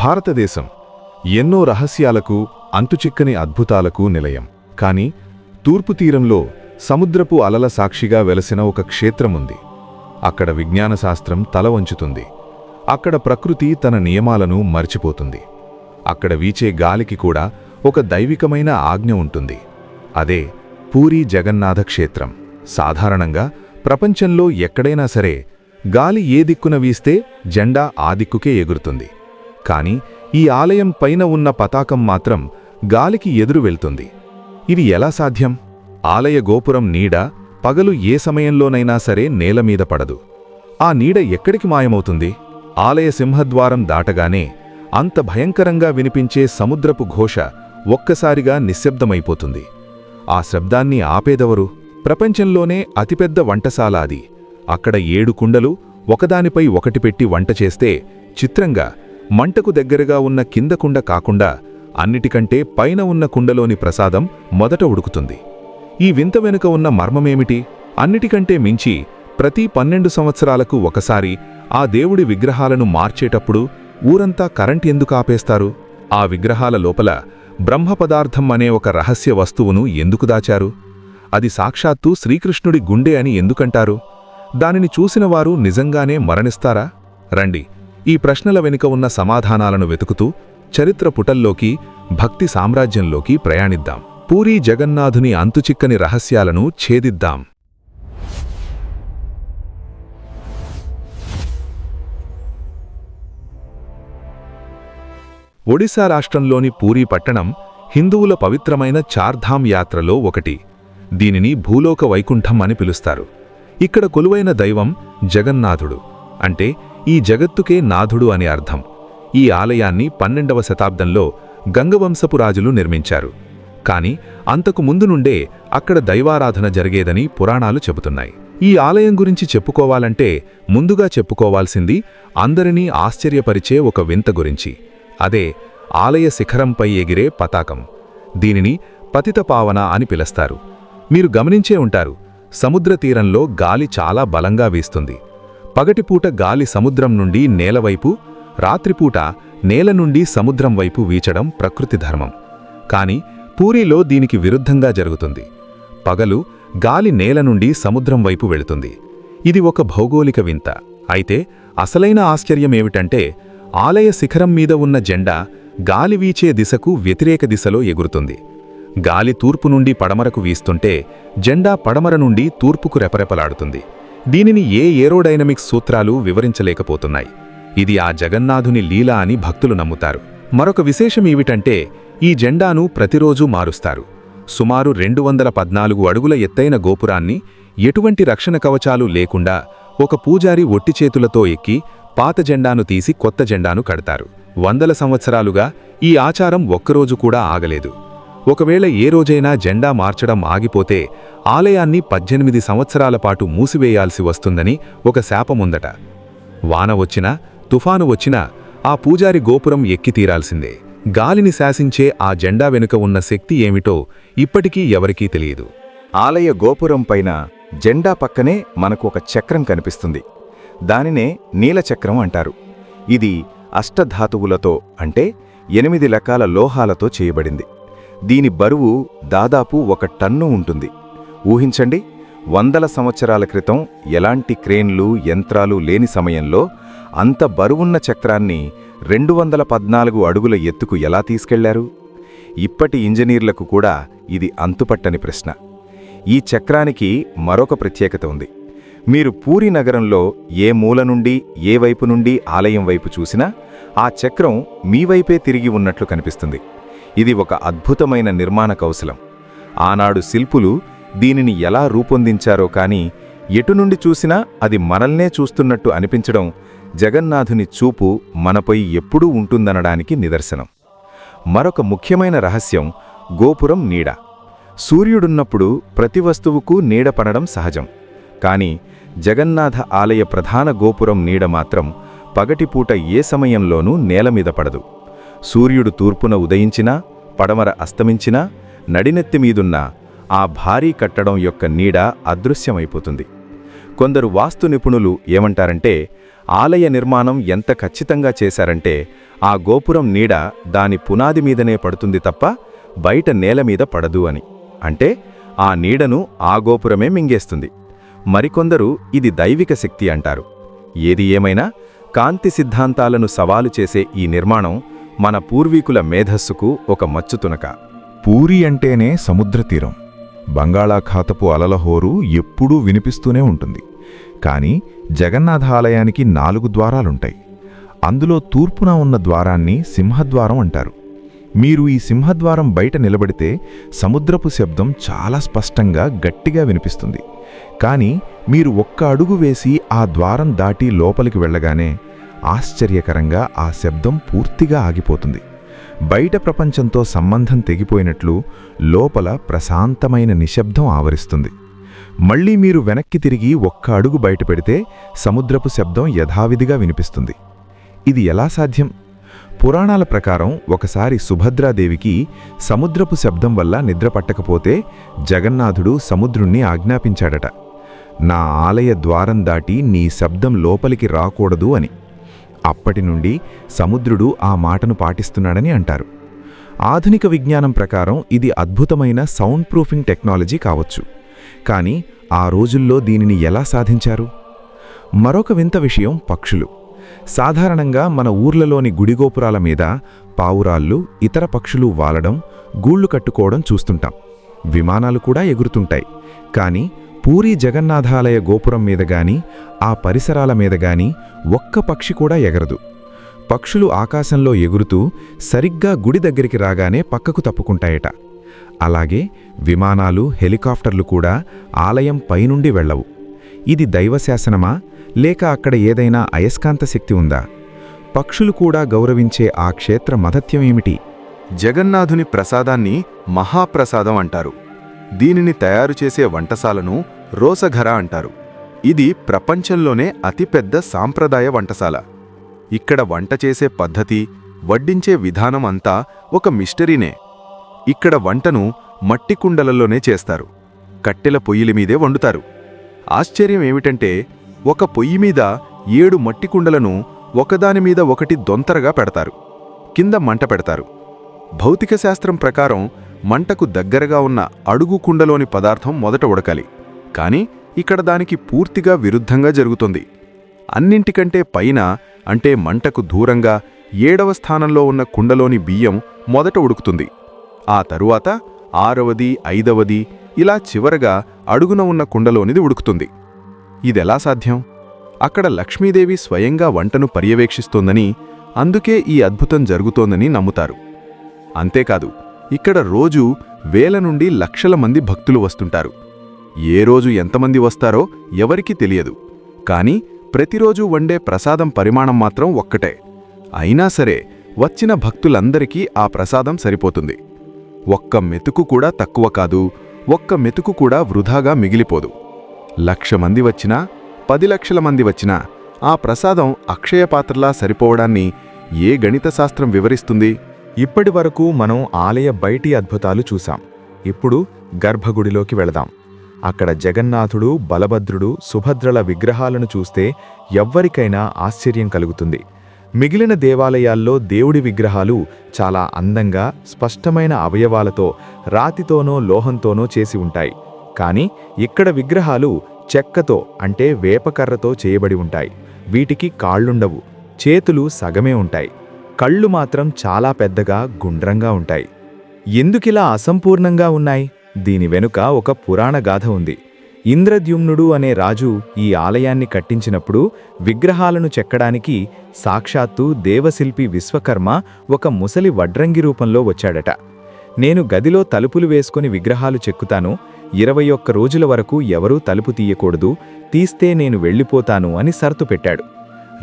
భారతదేశం ఎన్నో రహస్యాలకు అంతుచిక్కని అద్భుతాలకు నిలయం. కాని తూర్పు తీరంలో సముద్రపు అలల సాక్షిగా వెలసిన ఒక క్షేత్రముంది. అక్కడ విజ్ఞానశాస్త్రం తల వంచుతుంది. అక్కడ ప్రకృతి తన నియమాలను మర్చిపోతుంది. అక్కడ వీచే గాలికి కూడా ఒక దైవికమైన ఆజ్ఞ ఉంటుంది. అదే పూరీ జగన్నాథ క్షేత్రం. సాధారణంగా ప్రపంచంలో ఎక్కడైనా సరే గాలి ఏ దిక్కున వీస్తే జెండా ఆ దిక్కుకే ఎగురుతుంది. కాని ఈ ఆలయం పైన ఉన్న పతాకం మాత్రం గాలికి ఎదురు వెళ్తుంది. ఇది ఎలా సాధ్యం? ఆలయ గోపురం నీడ పగలు ఏ సమయంలోనైనా సరే నేలమీద పడదు. ఆ నీడ ఎక్కడికి మాయమవుతుంది? ఆలయ సింహద్వారం దాటగానే అంత భయంకరంగా వినిపించే సముద్రపు ఘోష ఒక్కసారిగా నిశ్శబ్దమైపోతుంది. ఆ శబ్దాన్ని ఆపేదెవరు? ప్రపంచంలోనే అతిపెద్ద వంటశాల అది. అక్కడ ఏడు కుండలు ఒకదానిపై ఒకటి పెట్టి వంట చేస్తే చిత్రంగా మంటకు దగ్గరగా ఉన్న కింద కుండ కాకుండా అన్నిటికంటే పైన ఉన్న కుండలోని ప్రసాదం మొదట ఉడుకుతుంది. ఈ వింత వెనుక ఉన్న మర్మమేమిటి? అన్నిటికంటే మించి ప్రతి పన్నెండు సంవత్సరాలకు ఒకసారి ఆ దేవుడి విగ్రహాలను మార్చేటప్పుడు ఊరంతా కరెంట్ ఎందుకు ఆపేస్తారు? ఆ విగ్రహాల లోపల బ్రహ్మ పదార్థం అనే ఒక రహస్య వస్తువును ఎందుకు దాచారు? అది సాక్షాత్తు శ్రీకృష్ణుడి గుండె అని ఎందుకంటారు? దానిని చూసినవారు నిజంగానే మరణిస్తారా? రండి ఈ ప్రశ్నల వెనుక ఉన్న సమాధానాలను వెతుకుతూ చరిత్ర పుటల్లోకి భక్తి సామ్రాజ్యంలోకి ప్రయాణిద్దాం. పూరీ జగన్నాథుని అంతుచిక్కని రహస్యాలను ఛేదిద్దాం. ఒడిశా రాష్ట్రంలోని పూరీ పట్టణం హిందువుల పవిత్రమైన చార్ధామ్ యాత్రలో ఒకటి. దీనిని భూలోక వైకుంఠం అని పిలుస్తారు. ఇక్కడ కొలువైన దైవం జగన్నాథుడు. అంటే ఈ జగత్తుకే నాథుడు అని అర్థం. ఈ ఆలయాన్ని పన్నెండవ శతాబ్దంలో గంగవంశపు రాజులు నిర్మించారు. కాని అంతకు ముందు నుండే అక్కడ దైవారాధన జరిగేదని పురాణాలు చెబుతున్నాయి. ఈ ఆలయం గురించి చెప్పుకోవాలంటే ముందుగా చెప్పుకోవాల్సింది అందరినీ ఆశ్చర్యపరిచే ఒక వింత గురించి. అదే ఆలయ శిఖరంపై ఎగిరే పతాకం. దీనిని పతితపావన అని పిలుస్తారు. మీరు గమనించే ఉంటారు సముద్ర తీరంలో గాలి చాలా బలంగా వీస్తుంది. పగటిపూట గాలి సముద్రం నుండి నేలవైపు రాత్రిపూట నేల నుండి సముద్రం వైపు వీచడం ప్రకృతి ధర్మం. కాని పూరీలో దీనికి విరుద్ధంగా జరుగుతుంది. పగలు గాలి నేల నుండి సముద్రం వైపు వెళుతుంది. ఇది ఒక భౌగోళిక వింత. అయితే అసలైన ఆశ్చర్యమేమిటంటే ఆలయ శిఖరం మీద ఉన్న జెండా గాలి వీచే దిశకు వ్యతిరేక దిశలో ఎగురుతుంది. గాలి తూర్పు నుండి పడమరకు వీస్తుంటే జెండా పడమర నుండి తూర్పుకు రెపరెపలాడుతుంది. దీనిని ఏ ఏరోడైనమిక్స్ సూత్రాలు వివరించలేకపోతున్నాయి. ఇది ఆ జగన్నాథుని లీల అని భక్తులు నమ్ముతారు. మరొక విశేషం ఏమిటంటే ఈ జెండాను ప్రతిరోజూ మారుస్తారు. సుమారు రెండు వందల పద్నాలుగు అడుగుల ఎత్తైన గోపురాన్ని ఎటువంటి రక్షణ కవచాలు లేకుండా ఒక పూజారి ఒట్టి చేతులతో ఎక్కి పాత జెండాను తీసి కొత్త జెండాను కడతారు. వందల సంవత్సరాలుగా ఈ ఆచారం ఒక్కరోజు కూడా ఆగలేదు. ఒకవేళ ఏ రోజైనా జెండా మార్చడం ఆగిపోతే ఆలయాన్ని పద్దెనిమిది సంవత్సరాల పాటు మూసివేయాల్సి వస్తుందని ఒక శాపముందట. వాన వచ్చినా తుఫాను వచ్చినా ఆ పూజారి గోపురం ఎక్కి తీరాల్సిందే గాలిని శాసించే ఆ జెండా వెనుక ఉన్న శక్తి ఏమిటో ఇప్పటికీ ఎవరికీ తెలియదు. ఆలయ గోపురం పైన జెండా పక్కనే మనకు ఒక చక్రం కనిపిస్తుంది. దానినే నీలచక్రం అంటారు. ఇది అష్టధాతువులతో అంటే ఎనిమిది రకాల లోహాలతో చేయబడింది. దీని బరువు దాదాపు ఒక టన్ను ఉంటుంది. ఊహించండి వందల సంవత్సరాల క్రితం ఎలాంటి క్రేన్లు యంత్రాలు లేని సమయంలో అంత బరువున్న చక్రాన్ని రెండు వందల పద్నాలుగు అడుగుల ఎత్తుకు ఎలా తీసుకెళ్ళారు? ఇప్పటి ఇంజనీర్లకు కూడా ఇది అంతుపట్టని ప్రశ్న. ఈ చక్రానికి మరొక ప్రత్యేకత ఉంది. మీరు పూరి నగరంలో ఏ మూల నుండి ఏ వైపు నుండి ఆలయం వైపు చూసినా ఆ చక్రం మీ వైపే తిరిగి ఉన్నట్లు కనిపిస్తుంది. ఇది ఒక అద్భుతమైన నిర్మాణ కౌశలం. ఆనాడు శిల్పులు దీనిని ఎలా రూపొందించారో కానీ ఎటు నుండి చూసినా అది మనల్నే చూస్తున్నట్టు అనిపించడం జగన్నాథుని చూపు మనపై ఎప్పుడూ ఉంటుందనడానికి నిదర్శనం. మరొక ముఖ్యమైన రహస్యం గోపురం నీడ. సూర్యుడున్నప్పుడు ప్రతి వస్తువుకు నీడ పడడం సహజం. కానీ జగన్నాథ ఆలయ ప్రధాన గోపురం నీడ మాత్రం పగటిపూట ఏ సమయంలోనూ నేలమీద పడదు. సూర్యుడు తూర్పున ఉదయించినా పడమర అస్తమించినా నడినెత్తిమీదున్న ఆ భారీ కట్టడం యొక్క నీడ అదృశ్యమైపోతుంది. కొందరు వాస్తు నిపుణులు ఏమంటారంటే ఆలయ నిర్మాణం ఎంత ఖచ్చితంగా చేశారంటే ఆ గోపురం నీడ దాని పునాది మీదనే పడుతుంది తప్ప బయట నేల మీద పడదు అని. అంటే ఆ నీడను ఆ గోపురమే మింగేస్తుంది. మరికొందరు ఇది దైవిక శక్తి అంటారు. ఏది ఏమైనా కాంతి సిద్ధాంతాలను సవాలు చేసే ఈ నిర్మాణం మన పూర్వీకుల మేధస్సుకు ఒక మచ్చుతునక పూరి అంటేనే సముద్ర తీరం. బంగాళాఖాతపు అలలహోరు ఎప్పుడూ వినిపిస్తూనే ఉంటుంది. కాని జగన్నాథ ఆలయానికి నాలుగు ద్వారాలుంటాయి. అందులో తూర్పున ఉన్న ద్వారాన్ని సింహద్వారం అంటారు. మీరు ఈ సింహద్వారం బయట నిలబడితే సముద్రపు శబ్దం చాలా స్పష్టంగా గట్టిగా వినిపిస్తుంది. కానీ మీరు ఒక్క అడుగు వేసి ఆ ద్వారం దాటి లోపలికి వెళ్ళగానే ఆశ్చర్యకరంగా ఆ శబ్దం పూర్తిగా ఆగిపోతుంది. బయట ప్రపంచంతో సంబంధం తెగిపోయినట్లు లోపల ప్రశాంతమైన నిశ్శబ్దం ఆవరిస్తుంది. మళ్ళీ మీరు వెనక్కి తిరిగి ఒక్క అడుగు బయట పెడితే సముద్రపు శబ్దం యథావిధిగా వినిపిస్తుంది. ఇది ఎలా సాధ్యం? పురాణాల ప్రకారం ఒకసారి సుభద్రాదేవికి సముద్రపు శబ్దం వల్ల నిద్ర పట్టకపోతే జగన్నాథుడు సముద్రుణ్ణి ఆజ్ఞాపించాడట. నా ఆలయ ద్వారం దాటి నీ శబ్దం లోపలికి రాకూడదు అని. అప్పటి నుండి సముద్రుడు ఆ మాటను పాటిస్తున్నాడని అంటారు. ఆధునిక విజ్ఞానం ప్రకారం ఇది అద్భుతమైన సౌండ్ ప్రూఫింగ్ టెక్నాలజీ కావచ్చు. కానీ ఆ రోజుల్లో దీనిని ఎలా సాధించారు? మరొక వింత విషయం పక్షులు. సాధారణంగా మన ఊర్లలోని గుడిగోపురాల మీద పావురాళ్ళు ఇతర పక్షులు వాలడం గూళ్ళు కట్టుకోవడం చూస్తుంటాం. విమానాలు కూడా ఎగురుతుంటాయి. కానీ పూరీ జగన్నాథాలయ గోపురం మీద గాని ఆ పరిసరాల మీద గాని ఒక్క పక్షి కూడా ఎగరదు. పక్షులు ఆకాశంలో ఎగురుతూ సరిగ్గా గుడి దగ్గరికి రాగానే పక్కకు తప్పుకుంటాయట. అలాగే విమానాలు హెలికాప్టర్లు కూడా ఆలయం పైనుండి వెళ్ళవు. ఇది దైవశాసనమా లేక అక్కడ ఏదైనా అయస్కాంత శక్తి ఉందా? పక్షులు కూడా గౌరవించే ఆ క్షేత్ర మహత్యమేమిటి జగన్నాథుని ప్రసాదాన్ని మహాప్రసాదం అంటారు. దీనిని తయారు చేసే వంటశాలను రోసఘర అంటారు. ఇది ప్రపంచంలోనే అతిపెద్ద సాంప్రదాయ వంటశాల. ఇక్కడ వంట చేసే పద్ధతి వడ్డించే విధానం అంతా ఒక మిస్టరీనే. ఇక్కడ వంటను మట్టి కుండలలోనే చేస్తారు. కట్టెల పొయ్యిల మీదే వండుతారు. ఆశ్చర్యం ఏమిటంటే ఒక పొయ్యి మీద ఏడు మట్టి కుండలను ఒకదాని మీద ఒకటి దొంతరగా పెడతారు. కింద మంట పెడతారు. భౌతిక శాస్త్రం ప్రకారం మంటకు దగ్గరగా ఉన్న అడుగు కుండలోని పదార్థం మొదట ఉడకాలి. కానీ ఇక్కడ దానికి పూర్తిగా విరుద్ధంగా జరుగుతుంది. అన్నింటికంటే పైన అంటే మంటకు దూరంగా ఏడవ స్థానంలో ఉన్న కుండలోని బియ్యం మొదట ఉడుకుతుంది. ఆ తరువాత ఆరవది ఐదవది ఇలా చివరగా అడుగున ఉన్న కుండలోనిది ఉడుకుతుంది. ఇదెలా సాధ్యం? అక్కడ లక్ష్మీదేవి స్వయంగా వంటను పర్యవేక్షిస్తోందని అందుకే ఈ అద్భుతం జరుగుతోందని నమ్ముతారు. అంతేకాదు ఇక్కడ రోజు వేల నుండి లక్షల మంది భక్తులు వస్తుంటారు. ఏ రోజు ఎంతమంది వస్తారో ఎవరికీ తెలియదు. కాని ప్రతిరోజు వండే ప్రసాదం పరిమాణం మాత్రం ఒక్కటే. అయినా సరే వచ్చిన భక్తులందరికీ ఆ ప్రసాదం సరిపోతుంది. ఒక్క మెతుకు కూడా తక్కువ కాదు ఒక్క మెతుకు కూడా వృధాగా మిగిలిపోదు. లక్ష మంది వచ్చినా పది లక్షల మంది వచ్చినా ఆ ప్రసాదం అక్షయపాత్రలా సరిపోవడాన్ని ఏ గణిత శాస్త్రం వివరిస్తుంది? ఇప్పటి వరకు మనం ఆలయ బయటి అద్భుతాలు చూశాం. ఇప్పుడు గర్భగుడిలోకి వెళదాం. అక్కడ జగన్నాథుడు బలభద్రుడు సుభద్రల విగ్రహాలను చూస్తే ఎవ్వరికైనా ఆశ్చర్యం కలుగుతుంది. మిగిలిన దేవాలయాల్లో దేవుడి విగ్రహాలు చాలా అందంగా స్పష్టమైన అవయవాలతో రాతితోనో లోహంతోనో చేసి ఉంటాయి. కాని ఇక్కడ విగ్రహాలు చెక్కతో అంటే వేపకర్రతో చేయబడి ఉంటాయి. వీటికి కాళ్ళుండవు చేతులు సగమే ఉంటాయి. కళ్ళు మాత్రం చాలా పెద్దగా గుండ్రంగా ఉంటాయి. ఎందుకిలా అసంపూర్ణంగా ఉన్నాయి? దీని వెనుక ఒక పురాణ గాథ ఉంది. ఇంద్రద్యుమ్నుడు అనే రాజు ఈ ఆలయాన్ని కట్టించినప్పుడు విగ్రహాలను చెక్కడానికి సాక్షాత్తు దేవశిల్పి విశ్వకర్మ ఒక ముసలి వడ్రంగి రూపంలో వచ్చాడట. నేను గదిలో తలుపులు వేసుకుని విగ్రహాలు చెక్కుతాను ఇరవై ఒక్క రోజుల వరకు ఎవరూ తలుపు తీయకూడదు తీస్తే నేను వెళ్ళిపోతాను అని సర్తు పెట్టాడు.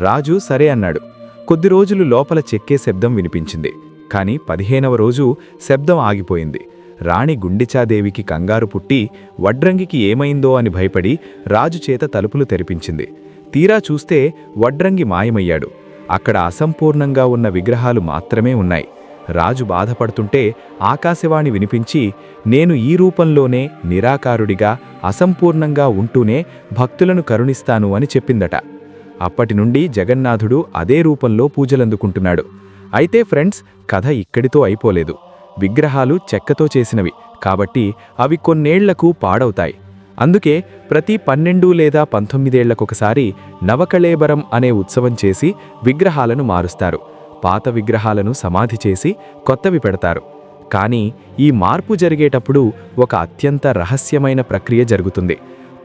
రాజు సరే అన్నాడు. కొద్ది రోజులు లోపల చెక్కే శబ్దం వినిపించింది. కాని పదిహేనవ రోజు శబ్దం ఆగిపోయింది. రాణి గుండిచాదేవికి కంగారు పుట్టి వడ్రంగికి ఏమైందో అని భయపడి రాజు చేత తలుపులు తెరిపించింది. తీరా చూస్తే వడ్రంగి మాయమయ్యాడు. అక్కడ అసంపూర్ణంగా ఉన్న విగ్రహాలు మాత్రమే ఉన్నాయి. రాజు బాధపడుతుంటే ఆకాశవాణి వినిపించి నేను ఈ రూపంలోనే నిరాకారుడిగా అసంపూర్ణంగా ఉంటూనే భక్తులను కరుణిస్తాను అని చెప్పిందట. అప్పటి నుండి జగన్నాథుడు అదే రూపంలో పూజలందుకుంటున్నాడు. అయితే ఫ్రెండ్స్ కథ ఇక్కడితో అయిపోలేదు. విగ్రహాలు చెక్కతో చేసినవి. కాబట్టి అవి కొన్నేళ్ళకు పాడవుతాయి. అందుకే ప్రతి పన్నెండు లేదా పంతొమ్మిదేళ్ళకొకసారి నవకళేబరం అనే ఉత్సవం చేసి విగ్రహాలను మారుస్తారు. పాత విగ్రహాలను సమాధి చేసి కొత్తవి పెడతారు. కానీ ఈ మార్పు జరిగేటప్పుడు ఒక అత్యంత రహస్యమైన ప్రక్రియ జరుగుతుంది.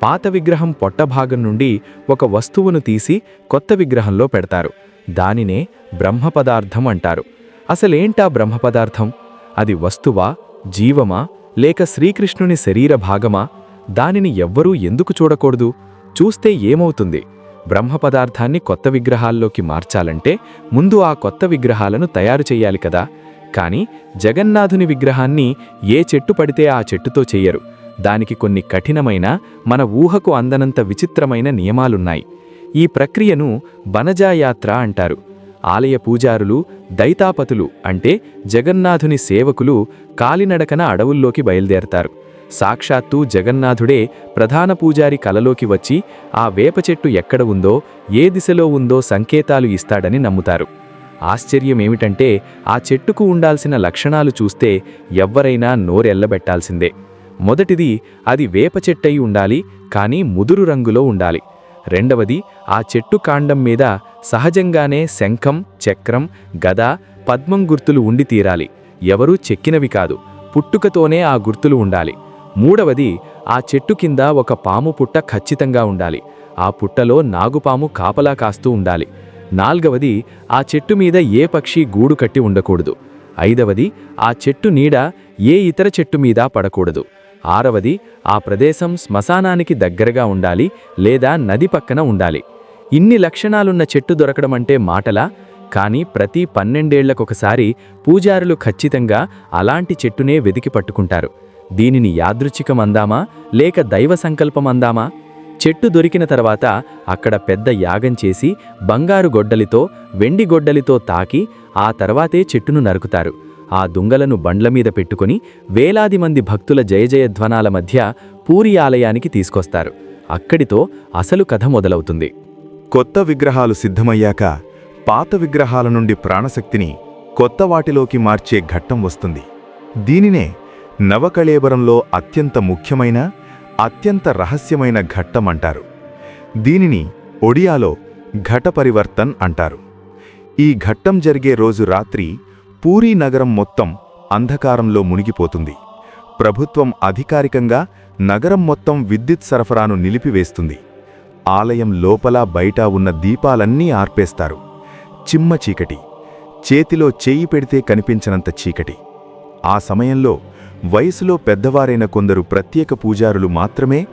పాత విగ్రహం పొట్టభాగం నుండి ఒక వస్తువును తీసి కొత్త విగ్రహంలో పెడతారు. దానినే బ్రహ్మ పదార్థం అంటారు. అసలేంటా బ్రహ్మ పదార్థం అది వస్తువా జీవమా లేక శ్రీకృష్ణుని శరీర భాగమా? దానిని ఎవ్వరూ ఎందుకు చూడకూడదు? చూస్తే ఏమవుతుంది? బ్రహ్మ పదార్థాన్ని కొత్త విగ్రహాల్లోకి మార్చాలంటే ముందు ఆ కొత్త విగ్రహాలను తయారు చెయ్యాలి కదా. కాని జగన్నాథుని విగ్రహాన్ని ఏ చెట్టు పడితే ఆ చెట్టుతో చెయ్యరు దానికి కొన్ని కఠినమైన మన ఊహకు అందనంత విచిత్రమైన నియమాలున్నాయి. ఈ ప్రక్రియను బనజాయాత్ర అంటారు. ఆలయ పూజారులు దైతాపతులు అంటే జగన్నాథుని సేవకులు కాలినడకన అడవుల్లోకి బయలుదేరతారు. సాక్షాత్తు జగన్నాథుడే ప్రధాన పూజారి కలలోకి వచ్చి ఆ వేప చెట్టు ఎక్కడ ఉందో ఏ దిశలో ఉందో సంకేతాలు ఇస్తాడని నమ్ముతారు. ఆశ్చర్యమేమిటంటే ఆ చెట్టుకు ఉండాల్సిన లక్షణాలు చూస్తే ఎవ్వరైనా నోరెల్లబెట్టాల్సిందే మొదటిది అది వేప చెట్టయి ఉండాలి కానీ ముదురు రంగులో ఉండాలి. రెండవది ఆ చెట్టు కాండం మీద సహజంగానే శంఖం చక్రం గద పద్మం గుర్తులు ఉండి తీరాలి. ఎవరూ చెక్కినవి కాదు. పుట్టుకతోనే ఆ గుర్తులు ఉండాలి. మూడవది ఆ చెట్టు కింద ఒక పాము పుట్ట ఖచ్చితంగా ఉండాలి. ఆ పుట్టలో నాగుపాము కాపలా కాస్తూ ఉండాలి. నాల్గవది ఆ చెట్టు మీద ఏ పక్షి గూడు కట్టి ఉండకూడదు. ఐదవది ఆ చెట్టు నీడ ఏ ఇతర చెట్టు మీద పడకూడదు. ఆరవది ఆ ప్రదేశం శ్మశానానికి దగ్గరగా ఉండాలి లేదా నది పక్కన ఉండాలి. ఇన్ని లక్షణాలున్న చెట్టు దొరకడం అంటే మాటలా? కానీ ప్రతి పన్నెండేళ్ళకొకసారి పూజారులు ఖచ్చితంగా అలాంటి చెట్టునే వెదికి పట్టుకుంటారు. దీనిని యాదృచ్ఛికమందామా? లేక దైవ సంకల్పమందామా చెట్టు దొరికిన తర్వాత అక్కడ పెద్ద యాగం చేసి బంగారు గొడ్డలితో వెండి గొడ్డలితో తాకి ఆ తర్వాతే చెట్టును నరుకుతారు. ఆ దుంగలను బండ్ల మీద పెట్టుకుని వేలాది మంది భక్తుల జయజయధ్వనాల మధ్య పూరి ఆలయానికి తీసుకొస్తారు. అక్కడితో అసలు కథ మొదలవుతుంది. కొత్త విగ్రహాలు సిద్ధమయ్యాక పాత విగ్రహాల నుండి ప్రాణశక్తిని కొత్త వాటిలోకి మార్చే ఘట్టం వస్తుంది. దీనినే నవకళేబరంలో అత్యంత ముఖ్యమైన అత్యంత రహస్యమైన ఘట్టం అంటారు. దీనిని ఒడియాలో ఘట పరివర్తన్ అంటారు. ఈ ఘట్టం జరిగే రోజు రాత్రి పూరీ నగరం మొత్తం అంధకారంలో మునిగిపోతుంది. ప్రభుత్వం అధికారికంగా నగరం మొత్తం విద్యుత్ సరఫరాను నిలిపివేస్తుంది. ఆలయం లోపల బయట ఉన్న దీపాలన్నీ ఆర్పేస్తారు. చిమ్మ చీకటి. చేతిలో చేయి పెడితే కనిపించనంత చీకటి. ఆ సమయంలో వయసులో పెద్దవారైన కొందరు ప్రత్యేక పూజారులు మాత్రమే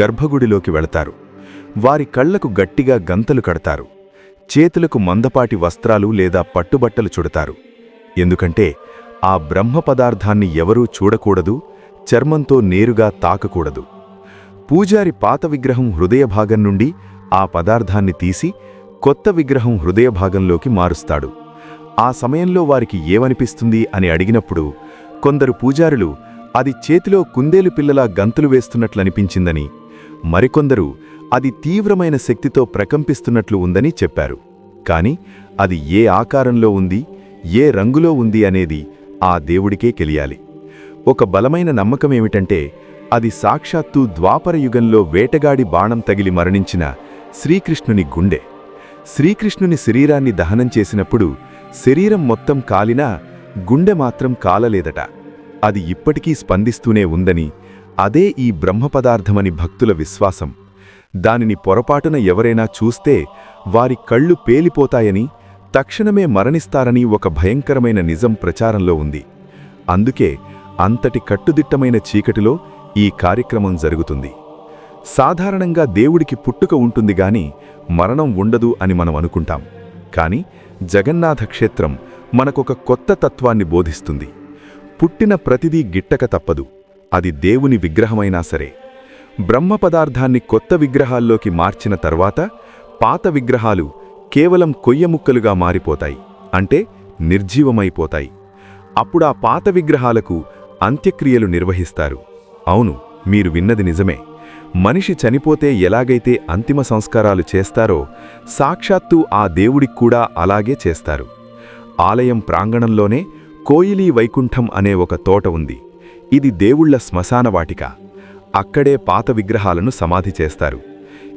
గర్భగుడిలోకి వెళతారు. వారి కళ్ళకు గట్టిగా గంతలు కడతారు. చేతులకు మందపాటి వస్త్రాలు లేదా పట్టుబట్టలు చుడతారు. ఎందుకంటే ఆ బ్రహ్మ పదార్థాన్ని ఎవరూ చూడకూడదు చర్మంతో నేరుగా తాకకూడదు. పూజారి పాత విగ్రహం హృదయ భాగం నుండి ఆ పదార్థాన్ని తీసి కొత్త విగ్రహం హృదయ భాగంలోకి మారుస్తాడు. ఆ సమయంలో వారికి ఏమనిపిస్తుంది అని అడిగినప్పుడు కొందరు పూజారులు అది చేతిలో కుందేలు పిల్లలా గంతులు వేస్తున్నట్లనిపించిందని మరికొందరు అది తీవ్రమైన శక్తితో ప్రకంపిస్తున్నట్లు ఉందని చెప్పారు. కాని అది ఏ ఆకారంలో ఉంది ఏ రంగులో ఉంది అనేది ఆ దేవుడికే తెలియాలి. ఒక బలమైన నమ్మకమేమిటంటే అది సాక్షాత్తు ద్వాపర యుగంలో వేటగాడి బాణం తగిలి మరణించిన శ్రీకృష్ణుని గుండె. శ్రీకృష్ణుని శరీరాన్ని దహనం చేసినప్పుడు శరీరం మొత్తం కాలినా గుండె మాత్రం కాలలేదట. అది ఇప్పటికీ స్పందిస్తూనే ఉందని అదే ఈ బ్రహ్మపదార్థమని భక్తుల విశ్వాసం. దానిని పొరపాటున ఎవరైనా చూస్తే వారి కళ్ళు పేలిపోతాయని తక్షణమే మరణిస్తారని ఒక భయంకరమైన నిజం ప్రచారంలో ఉంది. అందుకే అంతటి కట్టుదిట్టమైన చీకటిలో ఈ కార్యక్రమం జరుగుతుంది. సాధారణంగా దేవుడికి పుట్టుక ఉంటుంది గాని మరణం ఉండదు అని మనం అనుకుంటాం. కాని జగన్నాథ క్షేత్రం మనకొక కొత్త తత్వాన్ని బోధిస్తుంది. పుట్టిన ప్రతిదీ గిట్టక తప్పదు. అది దేవుని విగ్రహమైనా సరే. బ్రహ్మ పదార్థాన్ని కొత్త విగ్రహాల్లోకి మార్చిన తర్వాత పాత విగ్రహాలు కేవలం కొయ్యముక్కలుగా మారిపోతాయి. అంటే నిర్జీవమైపోతాయి. అప్పుడా పాత విగ్రహాలకు అంత్యక్రియలు నిర్వహిస్తారు. అవును మీరు విన్నది నిజమే. మనిషి చనిపోతే ఎలాగైతే అంతిమ సంస్కారాలు చేస్తారో సాక్షాత్తు ఆ దేవుడికి కూడా అలాగే చేస్తారు. ఆలయం ప్రాంగణంలోనే కోయిలీ వైకుంఠం అనే ఒక తోట ఉంది. ఇది దేవుళ్ళ శ్మశానవాటిక అక్కడే పాత విగ్రహాలను సమాధి చేస్తారు.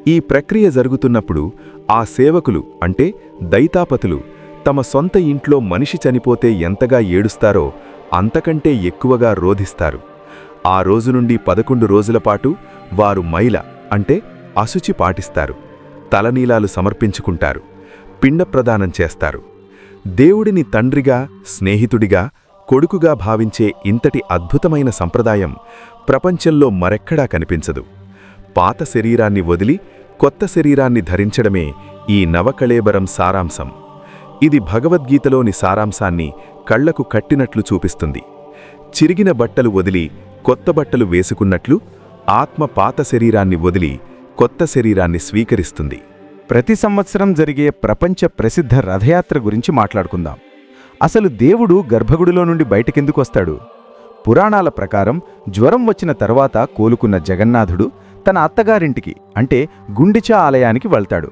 ఈ ప్రక్రియ జరుగుతున్నప్పుడు ఆ సేవకులు అంటే దైతాపతులు తమ సొంత ఇంట్లో మనిషి చనిపోతే ఎంతగా ఏడుస్తారో అంతకంటే ఎక్కువగా రోధిస్తారు. ఆ రోజు నుండి పదకొండు రోజుల పాటు వారు మైల అంటే అశుచి పాటిస్తారు. తలనీలాలు సమర్పించుకుంటారు. పిండ ప్రదానం చేస్తారు. దేవుడిని తండ్రిగా స్నేహితుడిగా కొడుకుగా భావించే ఇంతటి అద్భుతమైన సంప్రదాయం ప్రపంచంలో మరెక్కడా కనిపించదు. పాత శరీరాన్ని వదిలి కొత్త శరీరాన్ని ధరించడమే ఈ నవకళేబరం సారాంశం. ఇది భగవద్గీతలోని సారాంశాన్ని కళ్ళకు కట్టినట్లు చూపిస్తుంది. చిరిగిన బట్టలు వదిలి కొత్త బట్టలు వేసుకున్నట్లు ఆత్మ పాత శరీరాన్ని వదిలి కొత్త శరీరాన్ని స్వీకరిస్తుంది. ప్రతి సంవత్సరం జరిగే ప్రపంచ ప్రసిద్ధ రథయాత్ర గురించి మాట్లాడుకుందాం. అసలు దేవుడు గర్భగుడిలో నుండి బయటకెందుకు వస్తాడు? పురాణాల ప్రకారం జ్వరం వచ్చిన తర్వాత కోలుకున్న జగన్నాథుడు తన అత్తగారింటికి అంటే గుండిచా ఆలయానికి వెళ్తాడు.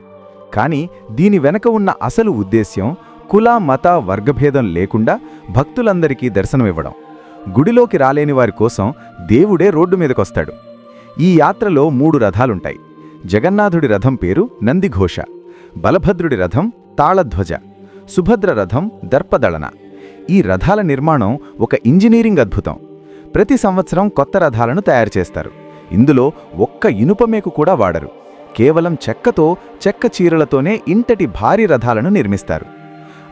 కాని దీని వెనక ఉన్న అసలు ఉద్దేశ్యం కుల మత వర్గభేదం లేకుండా భక్తులందరికీ దర్శనమివ్వడం. గుడిలోకి రాలేని వారి కోసం దేవుడే రోడ్డు మీదకొస్తాడు. ఈ యాత్రలో మూడు రథాలుంటాయి. జగన్నాథుడి రథం పేరు నందిఘోష బలభద్రుడి రథం తాళధ్వజ సుభద్ర రథం దర్పదళన. ఈ రథాల నిర్మాణం ఒక ఇంజనీరింగ్ అద్భుతం. ప్రతి సంవత్సరం కొత్త రథాలను తయారు చేస్తారు. ఇందులో ఒక్క ఇనుపమేకు కూడా వాడరు. కేవలం చెక్కతో చెక్క చీరలతోనే ఇంతటి భారీ రథాలను నిర్మిస్తారు.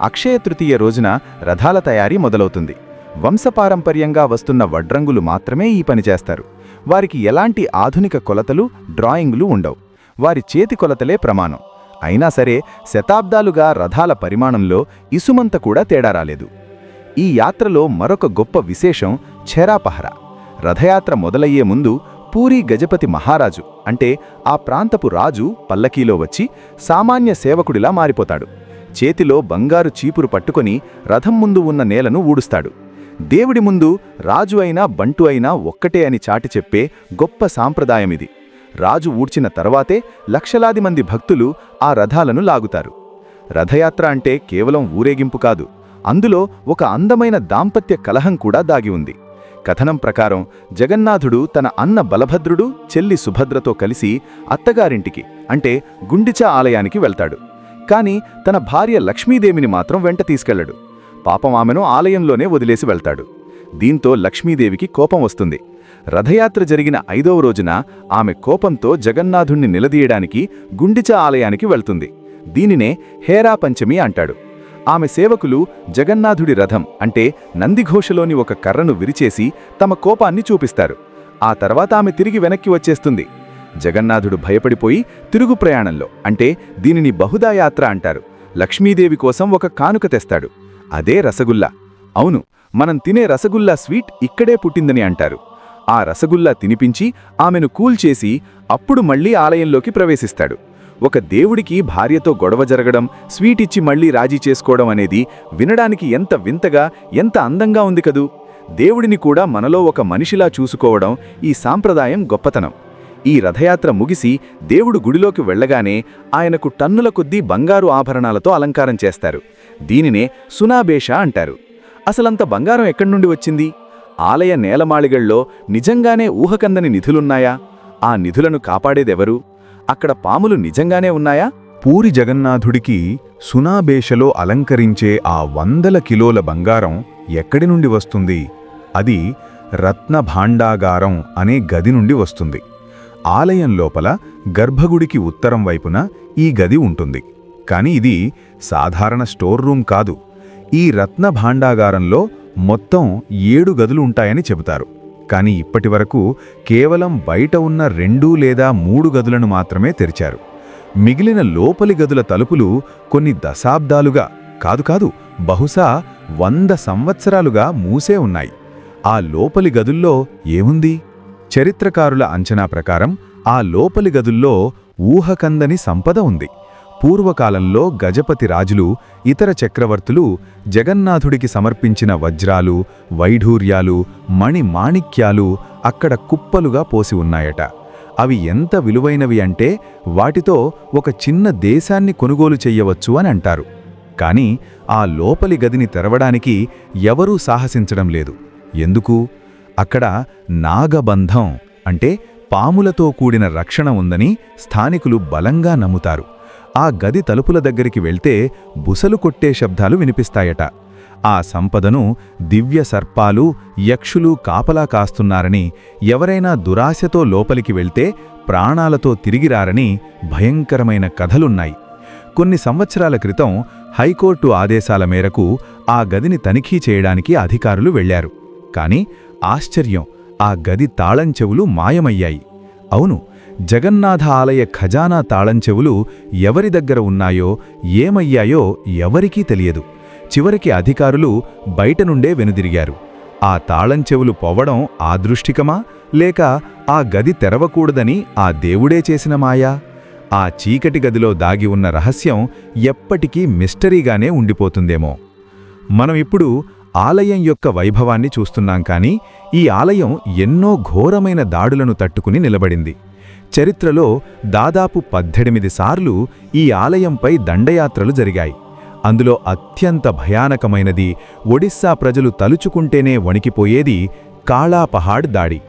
అక్షయ తృతీయ రోజున రథాల తయారీ మొదలవుతుంది. వంశపారంపర్యంగా వస్తున్న వడ్రంగులు మాత్రమే ఈ పని చేస్తారు. వారికి ఎలాంటి ఆధునిక కొలతలు డ్రాయింగులు ఉండవు. వారి చేతి కొలతలే ప్రమాణం. అయినా సరే శతాబ్దాలుగా రథాల పరిమాణంలో ఇసుమంత కూడా తేడా రాలేదు. ఈ యాత్రలో మరొక గొప్ప విశేషం ఛెరాపహర. రథయాత్ర మొదలయ్యే ముందు పూరీ గజపతి మహారాజు అంటే ఆ ప్రాంతపు రాజు పల్లకీలో వచ్చి సామాన్య సేవకుడిలా మారిపోతాడు. చేతిలో బంగారు చీపురు పట్టుకొని రథం ముందు ఉన్న నేలను ఊడుస్తాడు. దేవుడి ముందు రాజు అయినా బంటు అయినా ఒక్కటే అని చాటి చెప్పే గొప్ప సాంప్రదాయమిది. రాజు ఊడ్చిన తర్వాతే లక్షలాది మంది భక్తులు ఆ రథాలను లాగుతారు. రథయాత్ర అంటే కేవలం ఊరేగింపు కాదు అందులో ఒక అందమైన దాంపత్య కలహం కూడా దాగి ఉంది. కథనం ప్రకారం జగన్నాథుడు తన అన్న బలభద్రుడు చెల్లి సుభద్రతో కలిసి అత్తగారింటికి అంటే గుండిచా ఆలయానికి వెళ్తాడు. కాని తన భార్య లక్ష్మీదేవిని మాత్రం వెంట తీసుకెళ్ళడు. పాపం ఆమెను ఆలయంలోనే వదిలేసి వెళ్తాడు. దీంతో లక్ష్మీదేవికి కోపం వస్తుంది. రథయాత్ర జరిగిన ఐదవ రోజున ఆమె కోపంతో జగన్నాథుణ్ణి నిలదీయడానికి గుండిచా ఆలయానికి వెళ్తుంది. దీనినే హేరా పంచమి అంటాడు. ఆమె సేవకులు జగన్నాథుడి రథం అంటే నందిఘోషలోని ఒక కర్రను విరిచేసి తమ కోపాన్ని చూపిస్తారు. ఆ తర్వాత ఆమె తిరిగి వెనక్కి వచ్చేస్తుంది. జగన్నాథుడు భయపడిపోయి తిరుగు ప్రయాణంలో అంటే దీనిని బహుదాయాత్ర అంటారు. లక్ష్మీదేవి కోసం ఒక కానుక తెస్తాడు. అదే రసగుల్లా. అవును మనం తినే రసగుల్లా స్వీట్ ఇక్కడే పుట్టిందని అంటారు. ఆ రసగుల్లా తినిపించి ఆమెను కూల్చేసి అప్పుడు మళ్ళీ ఆలయంలోకి ప్రవేశిస్తాడు. ఒక దేవుడికి భార్యతో గొడవ జరగడం స్వీట్ ఇచ్చి మళ్ళీ రాజీ చేసుకోవడం అనేది వినడానికి ఎంత వింతగా ఎంత అందంగా ఉంది కదూ! దేవుడిని కూడా మనలో ఒక మనిషిలా చూసుకోవడం ఈ సాంప్రదాయం గొప్పతనం. ఈ రథయాత్ర ముగిసి దేవుడు గుడిలోకి వెళ్ళగానే ఆయనకు టన్నుల కొద్దీ బంగారు ఆభరణాలతో అలంకారం చేస్తారు. దీనినే సునాబేష అంటారు. అసలంత బంగారం ఎక్కడి నుండి వచ్చింది? ఆలయ నేలమాళిగల్లో నిజంగానే ఊహకందని నిధులున్నాయా? ఆ నిధులను కాపాడేదెవరు? అక్కడ పాములు నిజంగానే ఉన్నాయా? పూరి జగన్నాథుడికి సునాబేషలో అలంకరించే ఆ వందల కిలోల బంగారం ఎక్కడి నుండి వస్తుంది? అది రత్న భాండాగారం అనే గది నుండి వస్తుంది. ఆలయం లోపల గర్భగుడికి ఉత్తరం వైపున ఈ గది ఉంటుంది. కానీ ఇది సాధారణ స్టోర్ రూమ్ కాదు. ఈ రత్న భాండాగారంలో మొత్తం ఏడు గదులు ఉంటాయని చెబుతారు. కాని ఇప్పటివరకు కేవలం బయట ఉన్న రెండు లేదా మూడు గదులను మాత్రమే తెరిచారు. మిగిలిన లోపలి గదుల తలుపులు కొన్ని దశాబ్దాలుగా కాదు కాదు బహుశా వంద సంవత్సరాలుగా మూసే ఉన్నాయి. ఆ లోపలి గదుల్లో ఏముంది? చరిత్రకారుల అంచనా ప్రకారం ఆ లోపలి గదుల్లో ఊహకందని సంపద ఉంది. పూర్వకాలంలో గజపతి రాజులు ఇతర చక్రవర్తులు జగన్నాథుడికి సమర్పించిన వజ్రాలు వైఢూర్యాలు మణి మాణిక్యాలు అక్కడ కుప్పలుగా పోసి ఉన్నాయట. అవి ఎంత విలువైనవి అంటే వాటితో ఒక చిన్న దేశాన్ని కొనుగోలు చెయ్యవచ్చు అని అంటారు. కాని ఆ లోపలి గదిని తెరవడానికి ఎవరూ సాహసించడం లేదు. ఎందుకు? అక్కడ నాగబంధం అంటే పాములతో కూడిన రక్షణ ఉందని స్థానికులు బలంగా నమ్ముతారు. ఆ గది తలుపుల దగ్గరికి వెళ్తే బుసలు కొట్టే శబ్దాలు వినిపిస్తాయట. ఆ సంపదను దివ్య సర్పాలు యక్షులు కాపలా కాస్తున్నారని ఎవరైనా దురాశతో లోపలికి వెళ్తే ప్రాణాలతో తిరిగిరారని భయంకరమైన కథలున్నాయి. కొన్ని సంవత్సరాల క్రితం హైకోర్టు ఆదేశాల మేరకు ఆ గదిని తనిఖీ చేయడానికి అధికారులు వెళ్ళారు. కాని ఆశ్చర్యం ఆ గది తాళంచెవులు మాయమయ్యాయి. అవును జగన్నాథ ఆలయ ఖజానా తాళంచెవులు ఎవరి దగ్గర ఉన్నాయో ఏమయ్యాయో ఎవరికీ తెలియదు. చివరికి అధికారులు బయట నుండే వెనుదిరిగారు. ఆ తాళంచెవులు పోవడం ఆదృష్టికమా? లేక ఆ గది తెరవకూడదని ఆ దేవుడే చేసిన మాయా? ఆ చీకటి గదిలో దాగి ఉన్న రహస్యం ఎప్పటికీ మిస్టరీగానే ఉండిపోతుందేమో. మనం ఇప్పుడు ఆలయం యొక్క వైభవాన్ని చూస్తున్నాం కానీ ఈ ఆలయం ఎన్నో ఘోరమైన దాడులను తట్టుకుని నిలబడింది. చరిత్రలో దాదాపు పద్దెనిమిది సార్లు ఈ ఆలయంపై దండయాత్రలు జరిగాయి. అందులో అత్యంత భయానకమైనది ఒడిస్సా ప్రజలు తలుచుకుంటేనే వణికిపోయేది కాళాపహాడ్ దాడి.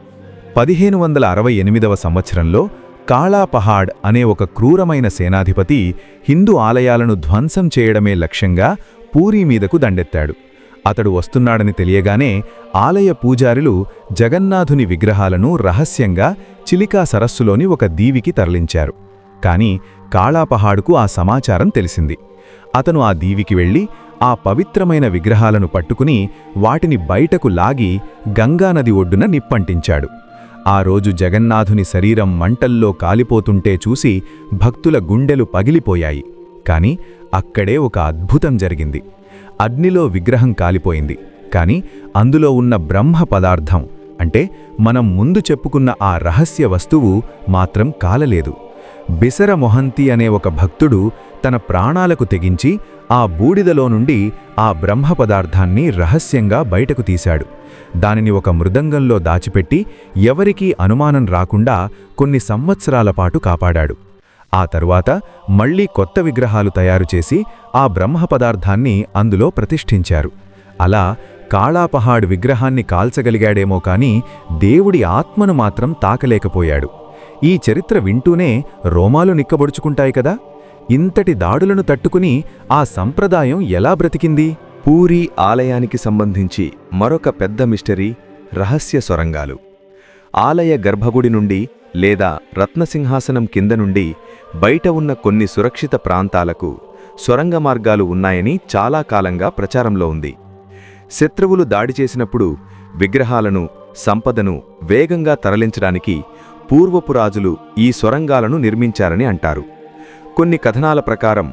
పదిహేను వందల అరవై ఎనిమిదవ సంవత్సరంలో కాళాపహాడ్ అనే ఒక క్రూరమైన సేనాధిపతి హిందూ ఆలయాలను ధ్వంసం చేయడమే లక్ష్యంగా పూరీ మీదకు దండెత్తాడు. అతడు వస్తున్నాడని తెలియగానే ఆలయ పూజారులు జగన్నాథుని విగ్రహాలను రహస్యంగా చిలికా సరస్సులోని ఒక దీవికి తరలించారు. కాని కాళాపహాడుకు ఆ సమాచారం తెలిసింది. అతను ఆ దీవికి వెళ్ళి ఆ పవిత్రమైన విగ్రహాలను పట్టుకుని వాటిని బయటకు లాగి గంగానది ఒడ్డున నిప్పంటించాడు. ఆ రోజు జగన్నాథుని శరీరం మంటల్లో కాలిపోతుంటే చూసి భక్తుల గుండెలు పగిలిపోయాయి. కాని అక్కడే ఒక అద్భుతం జరిగింది. అగ్నిలో విగ్రహం కాలిపోయింది. కాని అందులో ఉన్న బ్రహ్మ పదార్థం అంటే మనం ముందు చెప్పుకున్న ఆ రహస్య వస్తువు మాత్రం కాలలేదు. బిసర మొహంతి అనే ఒక భక్తుడు తన ప్రాణాలకు తెగించి ఆ బూడిదలో నుండి ఆ బ్రహ్మ పదార్థాన్ని రహస్యంగా బయటకు తీశాడు. దానిని ఒక మృదంగంలో దాచిపెట్టి ఎవరికీ అనుమానం రాకుండా కొన్ని సంవత్సరాల పాటు కాపాడాడు. ఆ తరువాత మళ్ళీ కొత్త విగ్రహాలు తయారుచేసి ఆ బ్రహ్మ పదార్థాన్ని అందులో ప్రతిష్ఠించారు. అలా కాళాపహాడ్ విగ్రహాన్ని కాల్చగలిగాడేమో కాని దేవుడి ఆత్మను మాత్రం తాకలేకపోయాడు. ఈ చరిత్ర వింటూనే రోమాలు నిక్కబొడుచుకుంటాయి కదా? ఇంతటి దాడులను తట్టుకుని ఆ సంప్రదాయం ఎలా బ్రతికింది? పూరి ఆలయానికి సంబంధించి మరొక పెద్ద మిస్టరీ రహస్య సొరంగాలు. ఆలయ గర్భగుడి నుండి లేదా రత్నసింహాసనం కింద నుండి బయట ఉన్న కొన్ని సురక్షిత ప్రాంతాలకు సొరంగ మార్గాలు ఉన్నాయని చాలా కాలంగా ప్రచారంలో ఉంది. శత్రువులు దాడి చేసినప్పుడు విగ్రహాలను సంపదను వేగంగా తరలించడానికి పూర్వపు రాజులు ఈ సొరంగాలను నిర్మించారని అంటారు. కొన్ని కథనాల ప్రకారం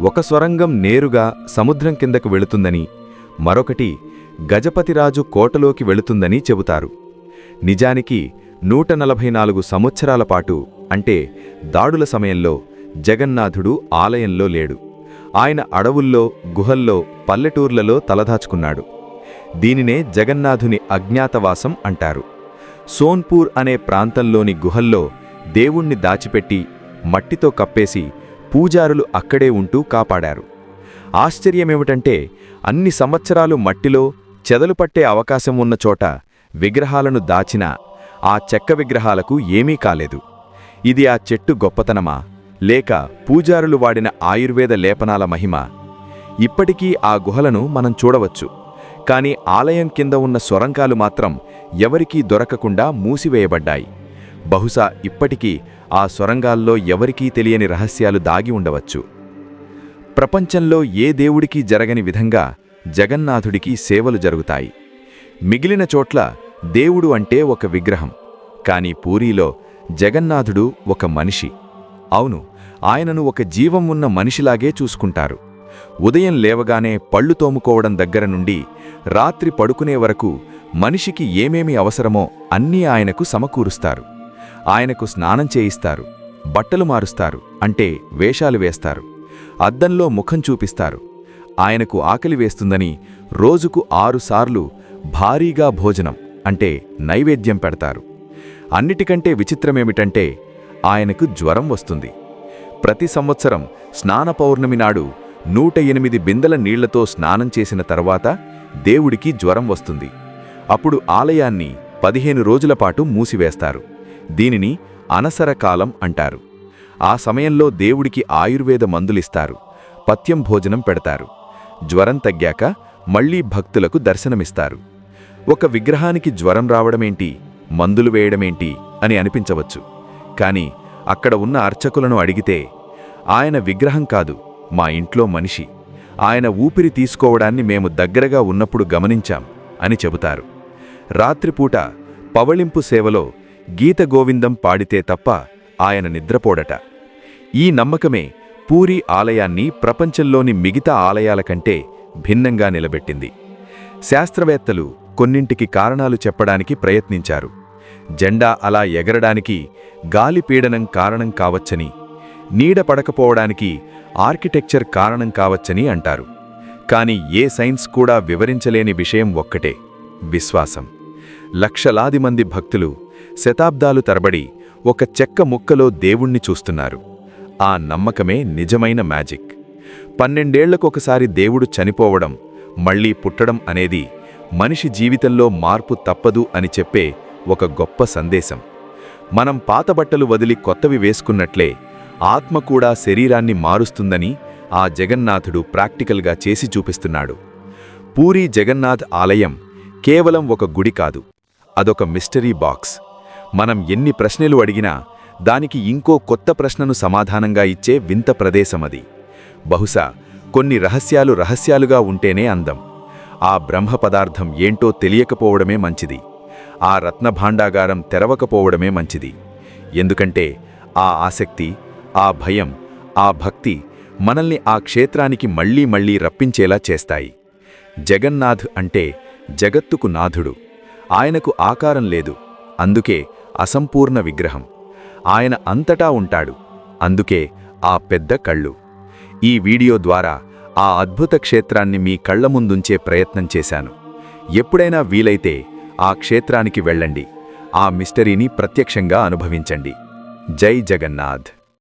ఒక స్వరంగం నేరుగా సముద్రం కిందకు వెళుతుందని మరొకటి గజపతిరాజు కోటలోకి వెళుతుందని చెబుతారు. నిజానికి నూట నలభై నాలుగు సంవత్సరాల పాటు అంటే దాడుల సమయంలో జగన్నాథుడు ఆలయంలో లేడు. ఆయన అడవుల్లో గుహల్లో పల్లెటూర్లలో తలదాచుకున్నాడు. దీనినే జగన్నాథుని అజ్ఞాతవాసం అంటారు. సోన్పూర్ అనే ప్రాంతంలోని గుహల్లో దేవుణ్ణి దాచిపెట్టి మట్టితో కప్పేసి పూజారులు అక్కడే ఉంటూ కాపాడారు. ఆశ్చర్యమేమిటంటే అన్ని సంవత్సరాలు మట్టిలో చెదలు పట్టే అవకాశం ఉన్న చోట విగ్రహాలను దాచినా ఆ చెక్క విగ్రహాలకు ఏమీ కాలేదు. ఇది ఆ చెట్టు గొప్పతనమా? లేక పూజారులు వాడిన ఆయుర్వేద లేపనాల మహిమ? ఇప్పటికీ ఆ గుహలను మనం చూడవచ్చు. కానీ ఆలయం కింద ఉన్న సొరంకాలు మాత్రం ఎవరికీ దొరకకుండా మూసివేయబడ్డాయి. బహుశా ఇప్పటికీ ఆ సొరంగాల్లో ఎవరికీ తెలియని రహస్యాలు దాగి ఉండవచ్చు. ప్రపంచంలో ఏ దేవుడికి జరగని విధంగా జగన్నాథుడికి సేవలు జరుగుతాయి. మిగిలిన చోట్ల దేవుడు అంటే ఒక విగ్రహం కాని పూరీలో జగన్నాథుడు ఒక మనిషి. అవును ఆయనను ఒక జీవం ఉన్న మనిషిలాగే చూసుకుంటారు. ఉదయం లేవగానే పళ్ళు తోముకోవడం దగ్గర నుండి రాత్రి పడుకునే వరకు మనిషికి ఏమేమి అవసరమో అన్నీ ఆయనకు సమకూరుస్తారు. ఆయనకు స్నానం చేయిస్తారు బట్టలు మారుస్తారు అంటే వేషాలు వేస్తారు. అద్దంలో ముఖం చూపిస్తారు. ఆయనకు ఆకలి వేస్తుందని రోజుకు ఆరుసార్లు భారీగా భోజనం అంటే నైవేద్యం పెడతారు. అన్నిటికంటే విచిత్రమేమిటంటే ఆయనకు జ్వరం వస్తుంది. ప్రతి సంవత్సరం స్నాన పౌర్ణమి నాడు నూట ఎనిమిది బిందెల నీళ్ళతో స్నానం చేసిన తర్వాత దేవుడికి జ్వరం వస్తుంది. అప్పుడు ఆలయాన్ని పదిహేను రోజుల పాటు మూసివేస్తారు. దీనిని అనసర కాలం అంటారు. ఆ సమయంలో దేవుడికి ఆయుర్వేద మందులిస్తారు. పత్యం భోజనం పెడతారు. జ్వరం తగ్గాక మళ్ళీ భక్తులకు దర్శనమిస్తారు. ఒక విగ్రహానికి జ్వరం రావడమేంటి? మందులు వేయడమేంటి? అని అనిపించవచ్చు. కాని అక్కడ ఉన్న అర్చకులను అడిగితే ఆయన విగ్రహం కాదు మా ఇంట్లో మనిషి. ఆయన ఊపిరి తీసుకోవడాన్ని మేము దగ్గరగా ఉన్నప్పుడు గమనించాం అని చెబుతారు. రాత్రిపూట పవళింపు సేవలో గీత గోవిందం పాడితే తప్ప ఆయన నిద్రపోడట. ఈ నమ్మకమే పూరి ఆలయాన్ని ప్రపంచంలోని మిగతా ఆలయాల కంటే భిన్నంగా నిలబెట్టింది. శాస్త్రవేత్తలు కొన్నింటికి కారణాలు చెప్పడానికి ప్రయత్నించారు. జెండా అలా ఎగరడానికి గాలి పీడనం కారణం కావచ్చని నీడ పడకపోవడానికి ఆర్కిటెక్చర్ కారణం కావచ్చని అంటారు. కానీ ఏ సైన్స్ కూడా వివరించలేని విషయం ఒక్కటే విశ్వాసం. లక్షలాది మంది భక్తులు శతాబ్దాలు తరబడి ఒక చెక్క ముక్కలో దేవుణ్ణి చూస్తున్నారు. ఆ నమ్మకమే నిజమైన మ్యాజిక్. పన్నెండేళ్ళకొకసారి దేవుడు చనిపోవడం మళ్ళీ పుట్టడం అనేది మనిషి జీవితంలో మార్పు తప్పదు అని చెప్పే ఒక గొప్ప సందేశం. మనం పాత బట్టలు వదిలి కొత్తవి వేసుకున్నట్లే ఆత్మ కూడా శరీరాన్ని మారుస్తుందని ఆ జగన్నాథుడు ప్రాక్టికల్గా చేసి చూపిస్తున్నాడు. పూరి జగన్నాథ్ ఆలయం కేవలం ఒక గుడి కాదు అదొక మిస్టరీ బాక్స్. మనం ఎన్ని ప్రశ్నలు అడిగినా దానికి ఇంకో కొత్త ప్రశ్నను సమాధానంగా ఇచ్చే వింత ప్రదేశమది బహుశా కొన్ని రహస్యాలు రహస్యాలుగా ఉంటేనే అందం. ఆ బ్రహ్మ పదార్థం ఏంటో తెలియకపోవడమే మంచిది. ఆ రత్నభాండాగారం తెరవకపోవడమే మంచిది. ఎందుకంటే ఆ ఆసక్తి ఆ భయం ఆ భక్తి మనల్ని ఆ క్షేత్రానికి మళ్ళీ మళ్ళీ రప్పించేలా చేస్తాయి. జగన్నాథ్ అంటే జగత్తుకు నాథుడు. ఆయనకు ఆకారం లేదు. అందుకే అసంపూర్ణ విగ్రహం. ఆయన అంతటా ఉంటాడు. అందుకే ఆ పెద్ద కళ్ళు. ఈ వీడియో ద్వారా ఆ అద్భుత క్షేత్రాన్ని మీ కళ్ళ ముందుంచే ప్రయత్నం చేశాను. ఎప్పుడైనా వీలైతే ఆ క్షేత్రానికి వెళ్ళండి. ఆ మిస్టరీని ప్రత్యక్షంగా అనుభవించండి. జై జగన్నాథ్.